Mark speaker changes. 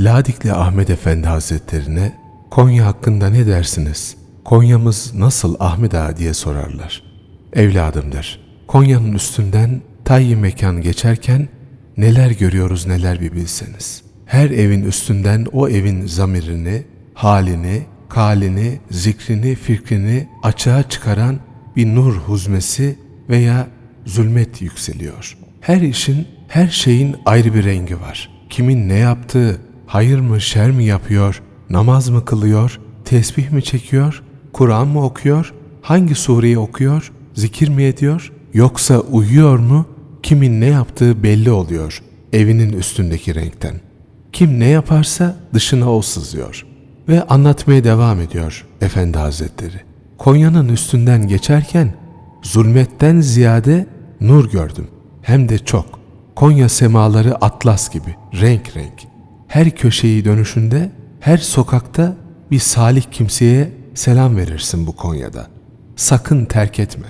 Speaker 1: Ladikli Ahmet Efendi Hazretlerine Konya hakkında ne dersiniz? Konya'mız nasıl Ahmet Ağa diye sorarlar. Evladım der. Konya'nın üstünden tayyi mekan geçerken neler görüyoruz neler bir bilseniz. Her evin üstünden o evin zamirini, halini, kalini, zikrini, fikrini açığa çıkaran bir nur huzmesi veya zulmet yükseliyor. Her işin, her şeyin ayrı bir rengi var. Kimin ne yaptığı, hayır mı şer mi yapıyor, namaz mı kılıyor, tesbih mi çekiyor, Kur'an mı okuyor, hangi sureyi okuyor, zikir mi ediyor, yoksa uyuyor mu, kimin ne yaptığı belli oluyor evinin üstündeki renkten. Kim ne yaparsa dışına o sızıyor. Ve anlatmaya devam ediyor Efendi Hazretleri. Konya'nın üstünden geçerken zulmetten ziyade nur gördüm. Hem de çok. Konya semaları atlas gibi, renk renk. Her köşeyi dönüşünde, her sokakta bir salih kimseye selam verirsin bu Konya'da. Sakın terk etme.